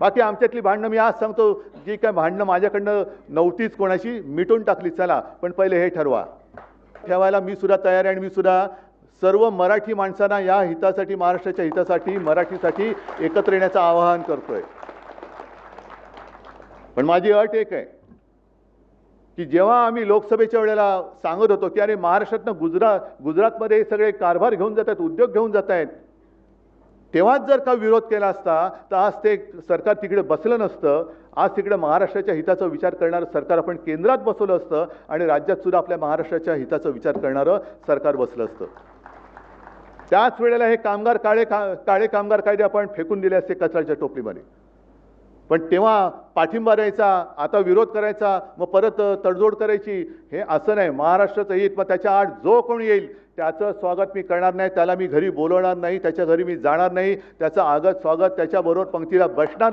बाकी आमच्यातली भांडणं मी आज सांगतो जी काय भांडणं माझ्याकडनं नव्हतीच कोणाशी मिटून टाकली चला पण पहिले हे ठरवा. ठेवायला मी सुद्धा तयार आहे आणि मी सुद्धा सर्व मराठी माणसांना या हितासाठी महाराष्ट्राच्या हितासाठी मराठीसाठी एकत्र येण्याचं आवाहन करतोय. पण माझी अट एक आहे की जेव्हा आम्ही लोकसभेच्या वेळेला सांगत होतो की अरे महाराष्ट्रातनं गुजरात गुजरातमध्ये सगळे कारभार घेऊन जात आहेत उद्योग घेऊन जात आहेत तेव्हाच जर का विरोध केला असता तर आज ते सरकार तिकडे बसलं नसतं. आज तिकडे महाराष्ट्राच्या हिताचा विचार करणारं सरकार आपण केंद्रात बसवलं असतं आणि राज्यात सुद्धा आपल्या महाराष्ट्राच्या हिताचा विचार करणारं सरकार बसलं असतं. त्याच वेळेला हे कामगार काळे का काळे कामगार कायदे आपण फेकून दिले असते कचऱ्याच्या टोपलीमध्ये. पण तेव्हा पाठिंबा द्यायचा आता विरोध करायचा मग परत तडजोड करायची हे असं नाही. महाराष्ट्राचं हित मग त्याच्या आड जो कोण येईल त्याचं स्वागत मी करणार नाही त्याला मी घरी बोलवणार नाही त्याच्या घरी मी जाणार नाही त्याचं आगत स्वागत त्याच्याबरोबर पंक्तीला बसणार नाही.